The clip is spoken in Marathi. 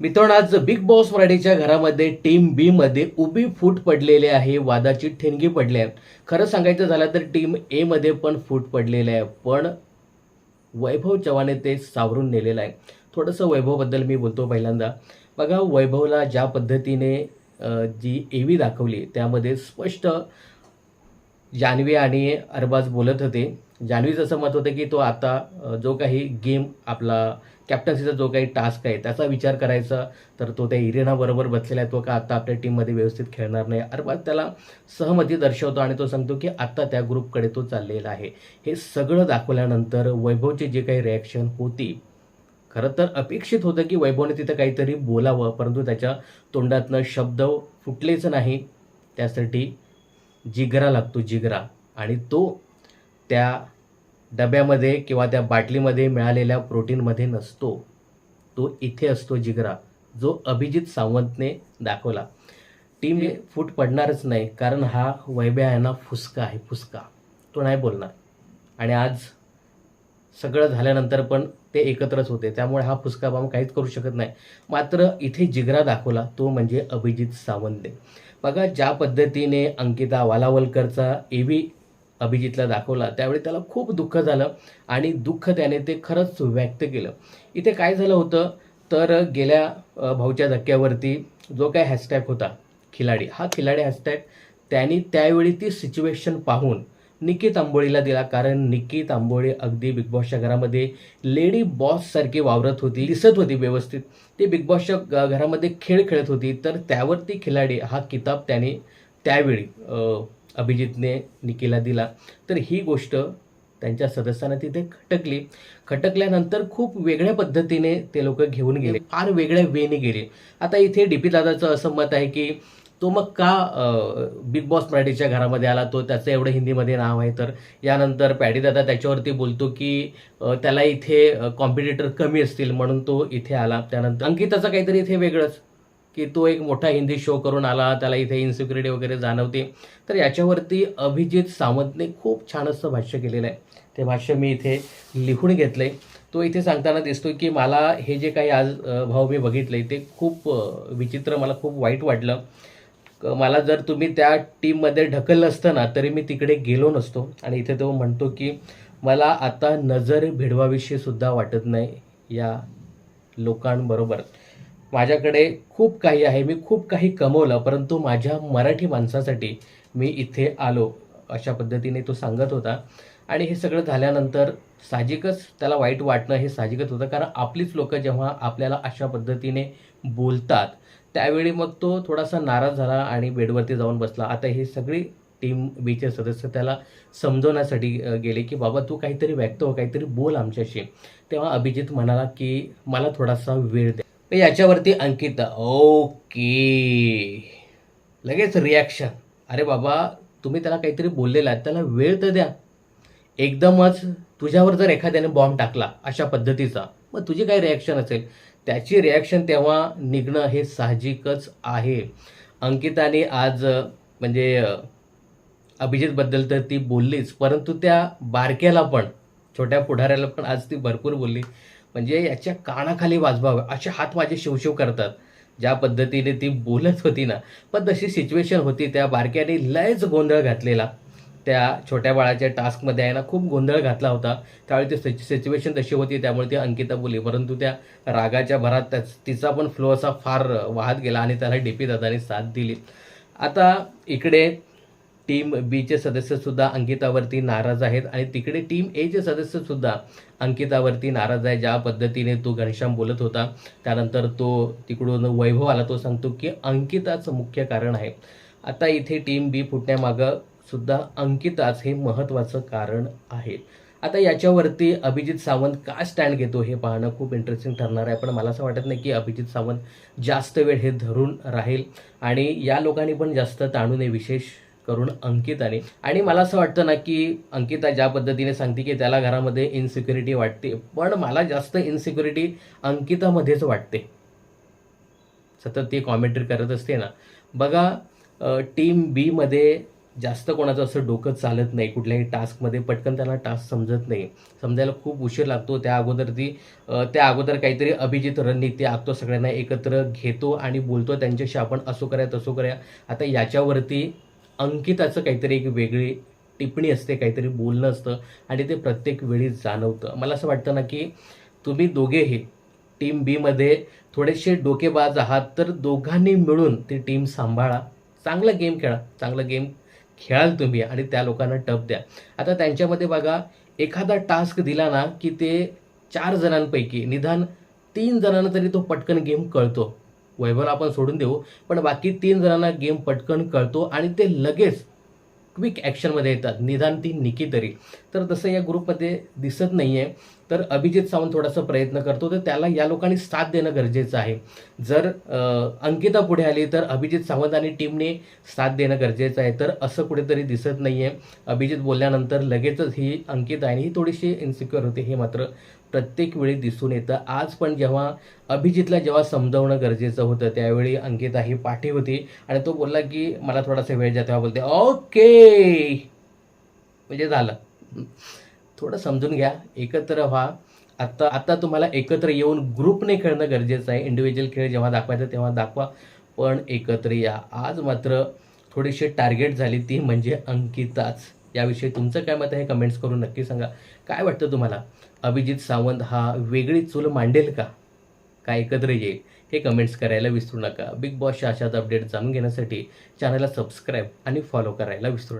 मित्रांनो आज बिग बॉस मराठीच्या घरामध्ये टीम बी मध्ये उभी फूट पडलेली आहे वादाची ठिणगी पडली आहे. खरं सांगायचं झालं तर टीम ए मध्ये पण फूट पडलेली आहे पण वैभव चव्हाणे ते सावरून नेलेलं आहे. थोडंसं वैभवबद्दल मी बोलतो पहिल्यांदा. बघा वैभवला ज्या पद्धतीने जी एवी दाखवली त्यामध्ये स्पष्ट जान्हवी आणि अरबाज बोलत होते. जान्हवीचं असं मत होतं की तो आता जो काही गेम आपला कॅप्टन्सीचा जो काही टास्क आहे त्याचा विचार करायचा. तर तो त्या इरेनाबरोबर बसलेला आहे. तो का आता आपल्या टीममध्ये व्यवस्थित खेळणार नाही? अरबाज त्याला सहमती दर्शवतो आणि तो सांगतो की आत्ता त्या ग्रुपकडे तो चाललेला आहे. हे सगळं दाखवल्यानंतर वैभवची जी काही रिॲक्शन होती खरं तर अपेक्षित होतं की वैभवने तिथं काहीतरी बोलावं परंतु त्याच्या तोंडातनं शब्द फुटलेच नाही. त्यासाठी जिगरा लागतो जिगरा. आणि तो त्या डब्यामध्ये किंवा त्या बाटलीमध्ये मिळालेल्या प्रोटीनमध्ये नसतो. तो इथे असतो जिगरा जो अभिजित सावंतने दाखवला. टीम फूट पडणारच नाही कारण हा वैभ्या आहे ना फुसका आहे फुसका. तो नाही बोलणार. आणि आज सगळं झाल्यानंतर पण ते एकत्रच होते. त्यामुळे हा फुसका बाम काहीच करू शकत नाही. मात्र इथे जिगरा दाखवला तो म्हणजे अभिजित सावंतने बघा ज्या पद्धतीने अंकिता वालावलकरचा ए व्ही अभिजितला दाखवला त्यावेळी त्याला खूप दुःख झालं आणि दुःख त्याने ते खरंच व्यक्त केलं. इथे काय झालं होतं? तर गेल्या भाऊच्या धक्क्यावरती जो काय हॅशटॅग होता खिलाडी हा खिलाडी हॅशटॅग त्यांनी त्यावेळी ती सिच्युएशन पाहून निकी आंबोळीला दिला कारण निकी आंबोळी अगदी बिग बॉसच्या घरामध्ये लेडी बॉससारखी वावरत होती दिसत होती व्यवस्थित. ती बिग बॉसच्या घरामध्ये खेळ खेळत होती तर त्यावरती खिलाडी हा किताब त्याने त्यावेळी अभिजितने निकीला दिला. तर ही गोष्ट त्यांच्या सदस्यांना तिथे खटकली. खटकल्यानंतर खूप वेगळ्या पद्धतीने ते लोक घेऊन गेले. फार वेगळ्या वेने गेले. आता इथे डी पी दादाचं असं मत आहे की तो मग का बिग बॉस मराठीच्या घरामध्ये आला? तो त्याचं एवढं हिंदीमध्ये नाव आहे तर यानंतर पॅडी दादा त्याच्यावरती बोलतो की त्याला इथे कॉम्पिटिटर कमी असतील म्हणून तो इथे आला. त्यानंतर अंकिताचं काहीतरी इथे वेगळंच की तो एक मोठा हिंदी शो करून आला त्याला इथे इन्सिक्युरिटी वगैरे जाणवते. तर याच्यावरती अभिजित सावंतने खूप छान असं भाष्य केलेलं आहे. ते भाष्य मी इथे लिहून घेतलं आहे तो इथे सांगताना दिसतो की मला हे जे काही आज भाऊ भाव मी बघितले ते खूप विचित्र मला खूप वाईट वाटलं. मला जर तुम्ही त्या टीममध्ये ढकललं असतं ना तरी मी तिकडे गेलो नसतो. आणि इथे तो म्हणतो की मला आता नजर भिडवाविषयी सुद्धा वाटत नाही या लोकांबरोबर. माझ्याकडे खूप काही आहे मी खूप काही कमवलं परंतु माझ्या मराठी माणसासाठी मी इथे आलो अशा पद्धतीने तो सांगत होता. आणि हे सगळं झाल्यानंतर साहजिकच त्याला वाईट वाटणं हे साहजिकच होतं कारण आपलीच लोक जेव्हा आपल्याला अशा पद्धतीने बोलतात त्यावेळी मग तो थोडासा नाराज झाला आणि बेडवरती जाऊन बसला. आता ही सगळी टीम बीचे सदस्य त्याला समजवण्यासाठी गेले की बाबा तू काहीतरी व्यक्त हो काहीतरी बोल आमच्याशी. तेव्हा अभिजित म्हणाला की मला थोडासा वेळ द्या याच्यावरती अंकिता ओके. लगेच रिॲक्शन अरे बाबा तुम्ही त्याला काहीतरी बोललेला आहे त्याला वेळ तर द्या. एकदमच तुझ्यावर जर एखाद्याने बॉम्ब टाकला अशा पद्धतीचा मग तुझी काय रिॲक्शन असेल? त्याची रिॲक्शन तेव्हा निघणं हे साहजिकच आहे. अंकिताने आज म्हणजे अभिजितबद्दल तर ती बोललीच परंतु त्या बारक्याला पण छोट्या पुढाऱ्याला पण आज ती भरपूर बोलली. म्हणजे याच्या कानाखाली वाजवावं असे हात माझे शिवशिव करतात. ज्या पद्धतीने ती बोलत होती ना पण तशी सिच्युएशन होती त्या बारक्याने लयच गोंधळ घातलेला. त्या छोट्या बाळाच्या टास्कमध्ये आहे ना खूप गोंधळ घातला होता. त्यावेळी ती सिच्युएशन तशी होती त्यामुळे ती अंकिता बोलली. परंतु त्या रागाच्या भरात त्याच तिचा पण फ्लो असा फार वाहत गेला आणि त्याला डी पी दादाने साथ दिली. आता इकडे टीम बीचे सदस्यसुद्धा अंकितावरती नाराज आहेत आणि तिकडे टीम एचे सदस्यसुद्धा अंकितावरती नाराज आहे. ज्या पद्धतीने तो घनश्याम बोलत होता त्यानंतर तो तिकडून वैभव आला. तो सांगतो की अंकिताचं मुख्य कारण आहे. आता इथे टीम बी फुटण्यामागं सुद्धा अंकिताच हे महत्त्वाचं कारण आहे. आता याच्यावरती अभिजित सावंत का स्टँड घेतो हे पाहणं खूप इंटरेस्टिंग ठरणार आहे. पण मला असं वाटत नाही की अभिजित सावंत जास्त वेळ हे धरून राहील. आणि या लोकांनी पण जास्त ताणू नये विशेष करून अंकिताने. आणि मला असं वाटतं ना की अंकिता ज्या पद्धतीने सांगते की त्याला घरामध्ये इन्सिक्युरिटी वाटते. पण मला जास्त इन्सिक्युरिटी अंकितामध्येच वाटते. सतत ती कॉमेंट्री करत असते ना. बघा टीम बीमध्ये जास्त कोणाचं असं डोकं चालत नाही कुठल्याही टास्कमध्ये पटकन त्याला टास्क समजत नाही. समजायला खूप उशीर लागतो. त्या अगोदर ती त्या अगोदर काहीतरी अभिजित रणनीती आखतो सगळ्यांना एकत्र घेतो आणि बोलतो त्यांच्याशी आपण असो करूया तसो करूया. आता याच्यावरती अंकिताचं काहीतरी एक वेगळी टिप्पणी असते काहीतरी बोलणं असतं आणि ते प्रत्येक वेळी जाणवतं. मला असं वाटतं ना की तुम्ही दोघेही टीम बीमध्ये थोडेसे डोकेबाज आहात तर दोघांनी मिळून ती टीम सांभाळा. चांगला गेम खेळा. चांगला गेम खेळाल तुम्ही आणि त्या लोकांना टप द्या. आता त्यांच्यामध्ये बघा एखादा टास्क दिला ना की ते चार जणांपैकी निदान तीन जणांना तरी तो पटकन गेम कळतो. वैभवला आपण सोडून देऊ पण बाकी तीन जणांना गेम पटकन कळतो आणि ते लगेच क्विक ॲक्शनमध्ये येतात. निदान ती निकी तरी. तर तसं या ग्रुपमध्ये दिसत नाही आहे तर अभिजित सावंत थोडासा प्रयत्न करतो तर त्याला या लोकांनी साथ देणं गरजेचं आहे. जर अंकिता पुढे आली तर अभिजित सावंत आणि टीमने साथ देणं गरजेचं आहे. तर असं कुठेतरी दिसत नाही आहे अभिजित बोलल्यानंतर लगेचच ही अंकिता आहे आणि ही थोडीशी इन्सिक्युअर होते. हे मात्र प्रत्येक वेळी दिसून येतं. आज पण जेव्हा अभिजितला जेव्हा समजावणं गरजेचं होतं त्यावेळी अंकिता ही पाठी होती आणि तो बोलला की मला थोडासा वेळ द्या. तेव्हा बोलते ओके. म्हणजे झालं. थोडं समजून घ्या एकत्र व्हा. आत्ता आत्ता तुम्हाला एकत्र येऊन ग्रुपने खेळणं गरजेचं आहे. इंडिव्हिज्युअल खेळ जेव्हा दाखवायचं तेव्हा दाखवा पण एकत्र या. आज मात्र थोडीशी टार्गेट झाली ती म्हणजे अंकिताच. याविषयी तुमचं काय मत आहे कमेंट्स करून नक्की सांगा. काय वाटतं तुम्हाला? अभिजित सावंत हा वेगळी चूल मांडेल का? काय एकत्र येईल? हे कमेंट्स करायला विसरू नका. बिग बॉसच्या अशाच अपडेट जाणून घेण्यासाठी चॅनलला सबस्क्राईब आणि फॉलो करायला विसरू नका.